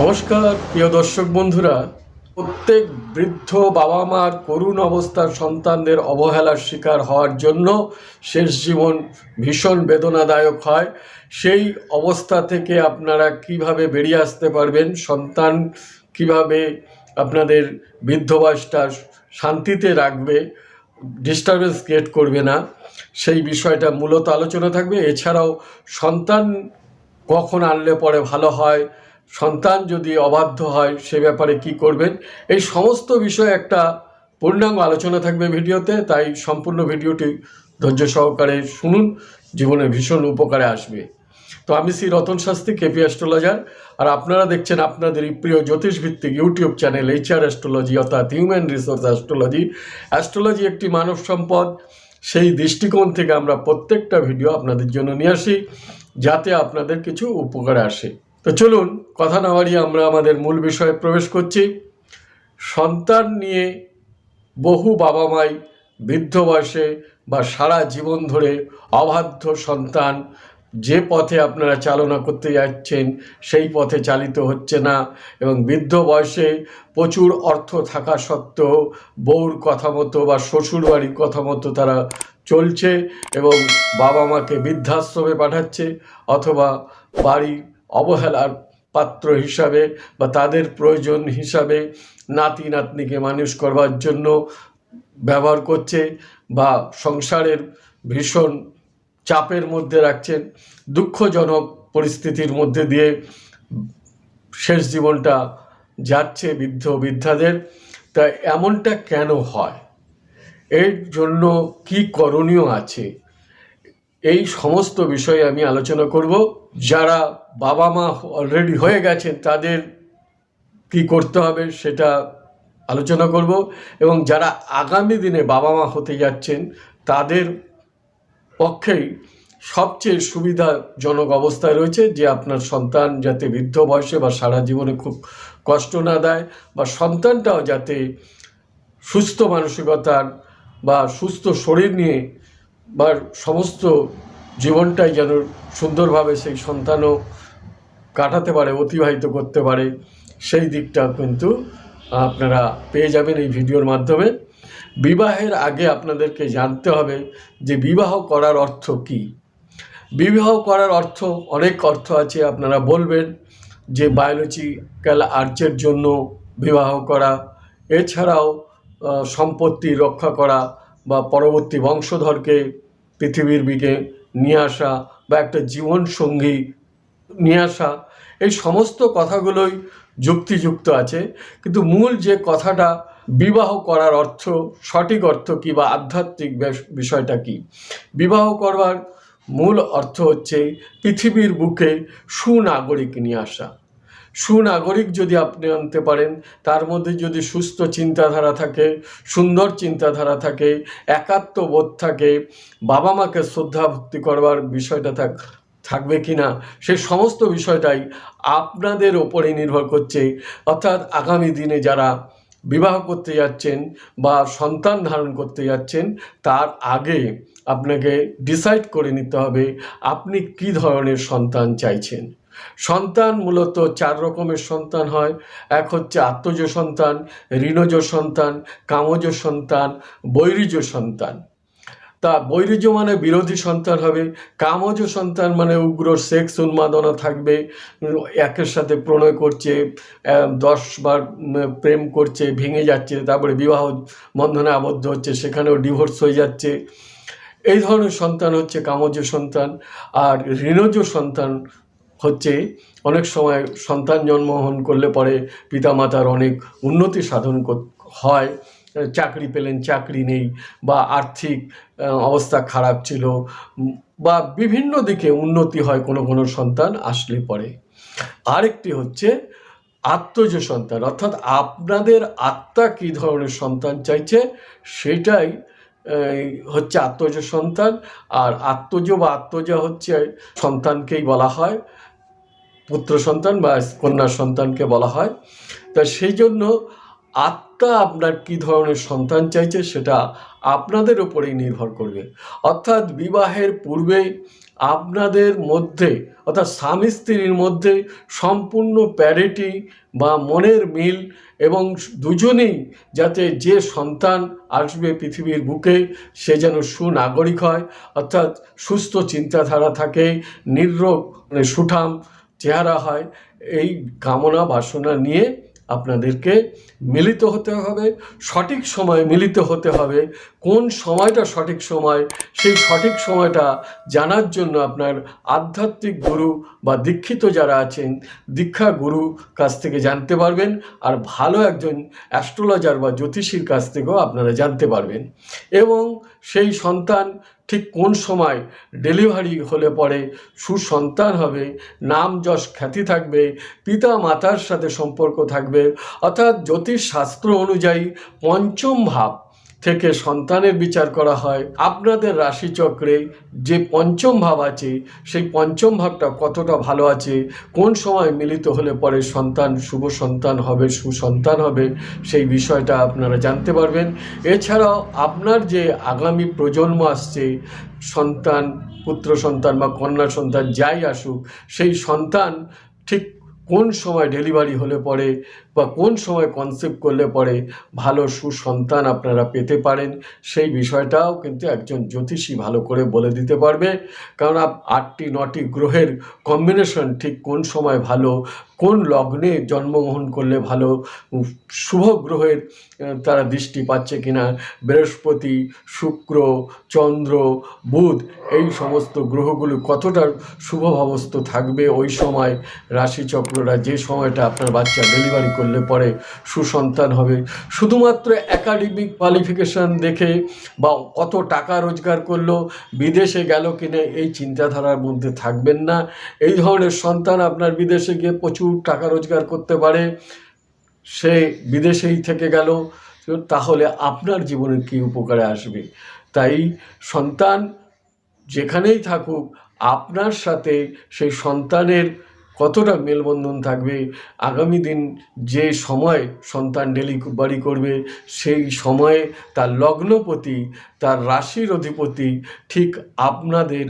নমস্কার, প্রিয় দর্শক বন্ধুরা। প্রত্যেক বৃদ্ধ বাবা মার করুণ অবস্থার সন্তানদের অবহেলার শিকার হওয়ার জন্য শেষ জীবন ভীষণ বেদনাদায়ক হয়। সেই অবস্থা থেকে আপনারা কীভাবে বেরিয়ে আসতে পারবেন, সন্তান কীভাবে আপনাদের বৃদ্ধ বয়সটা শান্তিতে রাখবে ডিস্টারবেন্স ক্রিয়েট করবে না, সেই বিষয়টা মূলত আলোচনা থাকবে। এছাড়াও সন্তান কখন আনলে পরে ভালো হয় সন্তান যদি অবাধ্য হয় সে ব্যাপারে কি করবেন? এই সমস্ত বিষয়ে একটা পূর্ণাঙ্গ আলোচনা থাকবে ভিডিওতে, তাই সম্পূর্ণ ভিডিওটি ধৈর্য সহকারে শুনুন, জীবনে ভীষণ উপকারে আসবে। তো আমি শ্রী রতন শাস্ত্রী, কেপি অ্যাস্ট্রোলজার, আর আপনারা দেখছেন আপনাদের প্রিয় জ্যোতিষভিত্তিক ইউটিউব চ্যানেল এইচআর অ্যাস্ট্রোলজি, অর্থাৎ হিউম্যান রিসোর্স অ্যাস্ট্রোলজি। অ্যাস্ট্রোলজি একটি মানব সম্পদ, সেই দৃষ্টিকোণ থেকে আমরা প্রত্যেকটা ভিডিও আপনাদের জন্য নিয়ে আসি, যাতে আপনাদের কিছু উপকারে আসে। তো চলুন, কথা না বাড়িয়ে আমরা আমাদের মূল বিষয়ে প্রবেশ করছি। সন্তান নিয়ে বহু বাবা মাই বৃদ্ধ বয়সে বা সারা জীবন ধরে অবাধ্য সন্তান, যে পথে আপনারা চালনা করতে যাচ্ছেন সেই পথে চালিত হচ্ছে না এবং বৃদ্ধ বয়সে প্রচুর অর্থ থাকা সত্ত্বেও বউর কথা মতো বা শ্বশুর বাড়ির কথা মতো তারা চলছে এবং বাবা মাকে বৃদ্ধাশ্রমে পাঠাচ্ছে অথবা বাড়ির অবহেলার পাত্র হিসাবে বা তাদের প্রয়োজন হিসাবে নাতি নাতনিকে মানুষ করবার জন্য ব্যবহার করছে বা সংসারের ভীষণ চাপের মধ্যে রাখছেন, দুঃখজনক পরিস্থিতির মধ্যে দিয়ে শেষ জীবনটা যাচ্ছে বৃদ্ধ বৃদ্ধাদের। তা এমনটা কেন হয়? এর জন্য কি করণীয় আছে? এই সমস্ত বিষয়ে আমি আলোচনা করব। যারা বাবা মা অলরেডি হয়ে গেছেন, তাদের কি করতে হবে সেটা আলোচনা করব এবং যারা আগামী দিনে বাবা মা হতে যাচ্ছেন, তাদের পক্ষেই সবচেয়ে সুবিধাজনক অবস্থায় রয়েছে যে আপনার সন্তান যাতে বৃদ্ধ বয়সে বা সারা জীবনে খুব কষ্ট না দেয় বা সন্তানটাও যাতে সুস্থ মানসিকতার বা সুস্থ শরীর নিয়ে বা সমস্ত জীবনটাই যেন সুন্দরভাবে সেই সন্তানও কাটাতে পারে, অতিবাহিত করতে পারে, সেই দিকটা কিন্তু আপনারা পেয়ে যাবেন এই ভিডিওর মাধ্যমে। বিবাহের আগে আপনাদেরকে জানতে হবে যে বিবাহ করার অর্থ কী। বিবাহ করার অর্থ অনেক অর্থ আছে, আপনারা বলবেন যে বায়োলজিক্যাল আর্চের জন্য বিবাহ করা, এছাড়াও সম্পত্তি রক্ষা করা বা পরবর্তী বংশধরকে পৃথিবীর দিকে নিয়ে আসা বা একটা জীবন সঙ্গী নিয়ে আসা, এই সমস্ত কথাগুলোই যুক্তিযুক্ত আছে। কিন্তু মূল যে কথাটা বিবাহ করার অর্থ, সঠিক অর্থ কী বা আধ্যাত্মিক বিষয়টা কী? বিবাহ করবার মূল অর্থ হচ্ছে পৃথিবীর বুকে সুনাগরিক নিয়ে আসা। সুনাগরিক যদি আপনি আনতে পারেন, তার মধ্যে যদি সুস্থ চিন্তাধারা থাকে, সুন্দর চিন্তাধারা থাকে, একাত্মবোধ থাকে, বাবা মাকে শ্রদ্ধা ভক্তি করবার বিষয়টা থাক, থাকবে কি না, সে সমস্ত বিষয়টাই আপনাদের ওপরে নির্ভর করছে। অর্থাৎ আগামী দিনে যারা বিবাহ করতে যাচ্ছেন বা সন্তান ধারণ করতে যাচ্ছেন, তার আগে আপনাকে ডিসাইড করে নিতে হবে, আপনি কি ধরনের সন্তান চাইছেন। সন্তান মূলত চার রকমের সন্তান হয়। এক হচ্ছে আত্মজ সন্তান ঋণজ সন্তান কামজ সন্তান বৈরিজ সন্তান। তা বৈরিজ মানে বিরোধী সন্তান হবে। কামজ সন্তান মানে উগ্র সেক্স উন্মাদনা থাকবে একের সাথে প্রণয় করছে আহ, দশ বার প্রেম করছে ভেঙে যাচ্ছে তারপরে বিবাহ বন্ধনে আবদ্ধ হচ্ছে সেখানেও ডিভোর্স হয়ে যাচ্ছে। এই ধরনের সন্তান হচ্ছে কামজ সন্তান। আর ঋণজ সন্তান হচ্ছে অনেক সময় সন্তান জন্মগ্রহণ করলে পরে পিতামাতার অনেক উন্নতি সাধন হয়। চাকরি পেলেন, চাকরি নেই বা আর্থিক অবস্থা খারাপ ছিল বা বিভিন্ন দিকে উন্নতি হয় কোনো কোনো সন্তান আসলে পরে। আরেকটি হচ্ছে আত্মজ সন্তান, অর্থাৎ আপনাদের আত্মা কী ধরনের সন্তান চাইছে সেটাই হচ্ছে আত্মজ সন্তান। আর আত্মজ বা আত্মজা হচ্ছে সন্তানকেই বলা হয় পুত্র সন্তান বা কন্যা সন্তানকে বলা হয়। তা সেই জন্য আত্ম আপনার কি ধরনের সন্তান চাইছে সেটা আপনাদের উপরেই নির্ভর করবে। অর্থাৎ বিবাহের পূর্বে আপনাদের মধ্যে অর্থাৎ স্বামী স্ত্রীর মধ্যে সম্পূর্ণ প্যারিটি বা মনের মিল এবং দুজনেই যাতে যে সন্তান আসবে পৃথিবীর বুকে সে যেন সুনাগরিক হয়। অর্থাৎ সুস্থ চিন্তাধারা থাকে, নির্রোগ মানে সুঠাম চেহারা হয়, এই কামনা বাসনা নিয়ে আপনাদেরকে মিলিত হতে হবে, সঠিক সময়ে মিলিত হতে হবে। কোন সময়টা সঠিক সময়? সেই সঠিক সময়টা জানার জন্য আপনার আধ্যাত্মিক গুরু বা দীক্ষিত যারা আছেন, দীক্ষা গুরু কাছ থেকে জানতে পারবেন আর ভালো একজন অ্যাস্ট্রোলজার বা জ্যোতিষীর কাছ থেকেও আপনারা জানতে পারবেন। এবং সেই সন্তান ঠিক কোন সময় ডেলিভারি হলে পরে সুসন্তান হবে, নাম যশ খ্যাতি থাকবে, পিতা মাতার সাথে সম্পর্ক থাকবে, অর্থাৎ জ্যোতিষ শাস্ত্র অনুযায়ী পঞ্চম ভাব। থেকে সন্তানের বিচার করা হয়। আপনাদের রাশিচক্রে যে পঞ্চম ভাব আছে, সেই পঞ্চম ভাবটা কতটা ভালো আছে, কোন সময় মিলিত হলে পরে সন্তান শুভ সন্তান হবে, সুসন্তান হবে, সেই বিষয়টা আপনারা জানতে পারবেন। এছাড়াও আপনার যে আগামী প্রজন্ম আসছে, সন্তান, পুত্র সন্তান বা কন্যা সন্তান যাই আসুক, সেই সন্তান ঠিক কোন সময় ডেলিভারি হলে পরে বা কোন সময় কনসেপ্ট করলে পরে ভালো সুসন্তান আপনারা পেতে পারেন, সেই বিষয়টাও কিন্তু একজন জ্যোতিষী ভালো করে বলে দিতে পারবে। কারণ আটটি, নটি গ্রহের কম্বিনেশন ঠিক কোন সময় ভালো, কোন লগ্নে জন্মগ্রহণ করলে ভালো শুভ গ্রহের তারা দৃষ্টি পাচ্ছে কিনা, বৃহস্পতি, শুক্র, চন্দ্র, বুধ, এই সমস্ত গ্রহগুলো কতটা শুভভাবস্থ থাকবে ওই সময়, রাশিচক্ররা যে সময়টা আপনার বাচ্চা ডেলিভারি করলে পরে সুসন্তান হবে। শুধুমাত্র একাডেমিক কোয়ালিফিকেশন দেখে বা কত টাকা রোজগার করল, বিদেশে গেল কিনা এই চিন্তাধারার মধ্যে থাকবেন না। এই ধরনের সন্তান আপনার বিদেশে গিয়ে প্রচুর টাকা রোজগার করতে পারে। সে বিদেশেই থেকে গেল, তাহলে আপনার জীবনে কী উপকারে আসবে? তাই সন্তান যেখানেই থাকুক, আপনার সাথে সেই সন্তানের কতটা মেলবন্ধন থাকবে? আগামী দিন যে সময় সন্তান ডেলিভারি করবে, সেই সময়ে তার লগ্নপতি, তার রাশির অধিপতি, ঠিক আপনাদের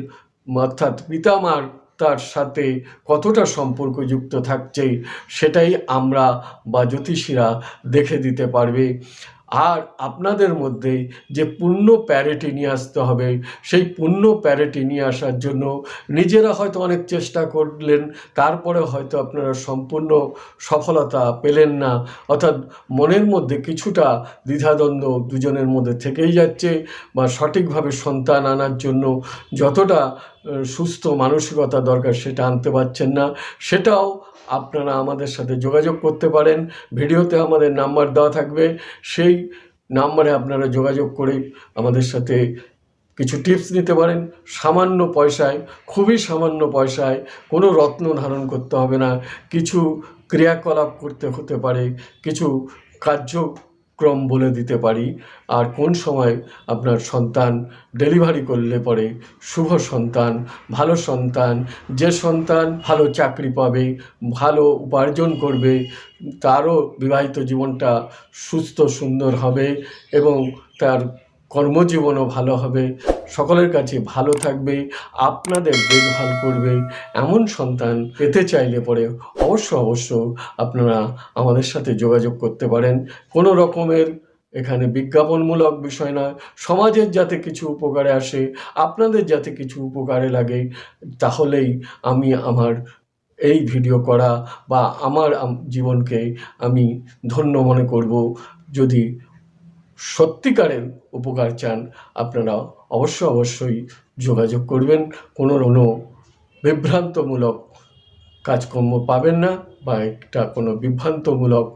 অর্থাৎ পিতামার তার সাথে কতটা সম্পর্কযুক্ত থাকছে, সেটাই আমরা বা জ্যোতিষীরা দেখে দিতে পারবে। আর আপনাদের মধ্যে যে পূর্ণ প্যারেটি নিয়ে আসতে হবে, সেই পূর্ণ প্যারেটি নিয়ে আসার জন্য নিজেরা হয়তো অনেক চেষ্টা করলেন, তারপরে হয়তো আপনারা সম্পূর্ণ সফলতা পেলেন না। অর্থাৎ মনের মধ্যে কিছুটা দ্বিধাদ্বন্দ্ব দুজনের মধ্যে থেকেই যাচ্ছে বা সঠিকভাবে সন্তান আনার জন্য যতটা সুস্থ মানসিকতা দরকার সেটা আনতে পারছেন না। সেটাও আপনারা আমাদের সাথে যোগাযোগ করতে পারেন। ভিডিওতে আমাদের নাম্বার দেওয়া থাকবে। সেই নাম্বারে আপনারা যোগাযোগ করে আমাদের সাথে কিছু টিপস নিতে পারেন। সামান্য পয়সায়, খুবই সামান্য পয়সায় কোনো রত্ন ধারণ করতে হবে না। কিছু ক্রিয়াকলাপ করতে হতে পারে। কিছু কার্যক্রম বলে দিতে পারি। আর কোন সময় আপনার সন্তান ডেলিভারি করলে পরে শুভ সন্তান, ভালো সন্তান, যে সন্তান ভালো চাকরি পাবে, ভালো উপার্জন করবে, তারও বিবাহিত জীবনটা সুস্থ সুন্দর হবে এবং তার কর্মজীবনও ভালো হবে, সকলের কাছে ভালো থাকবে, আপনাদের দেখভাল করবে, এমন সন্তান পেতে চাইলে পরে অবশ্য অবশ্য আপনারা আমাদের সাথে যোগাযোগ করতে পারেন। কোনো রকমের এখানে বিজ্ঞাপনমূলক বিষয় না সমাজের যাতে কিছু উপকারে আসে, আপনাদের যাতে কিছু উপকারে লাগে, তাহলেই আমি আমার এই ভিডিও করা বা আমার জীবনকে আমি ধন্য মনে করব। যদি সত্যিকারের উপকার চান, আপনারা অবশ্য অবশ্যই যোগাযোগ করবেন। কোনো কোনো বিভ্রান্তমূলক কাজকর্ম পাবেন না বা একটা কোনো বিভ্রান্তমূলক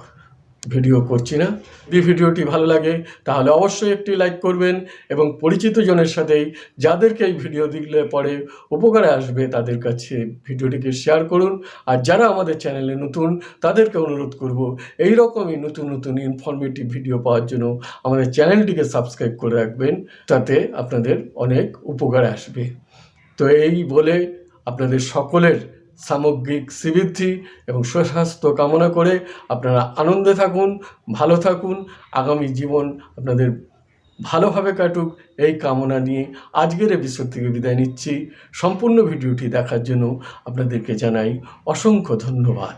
ভিডিও করছি না। যদি ভিডিওটি ভালো লাগে, তাহলে অবশ্যই একটি লাইক করবেন এবং পরিচিত জনের সাথেই যাদেরকে এই ভিডিও দিলে পরে উপকারে আসবে তাদের কাছে ভিডিওটিকে শেয়ার করুন। আর যারা আমাদের চ্যানেলে নতুন, তাদেরকে অনুরোধ করব এই রকমই নতুন নতুন ইনফরমেটিভ ভিডিও পাওয়ার জন্য আমাদের চ্যানেলটিকে সাবস্ক্রাইব করে রাখবেন, তাতে আপনাদের অনেক উপকারে আসবে। তো এই বলে আপনাদের সকলের সামগ্রিক শ্রীবৃদ্ধি এবং সুস্বাস্থ্য কামনা করে আপনারা আনন্দে থাকুন, ভালো থাকুন। আগামী জীবন আপনাদের ভালোভাবে কাটুক। এই কামনা নিয়ে আজকের এপিসোড থেকে বিদায় নিচ্ছি। সম্পূর্ণ ভিডিওটি দেখার জন্য আপনাদেরকে জানাই অসংখ্য ধন্যবাদ।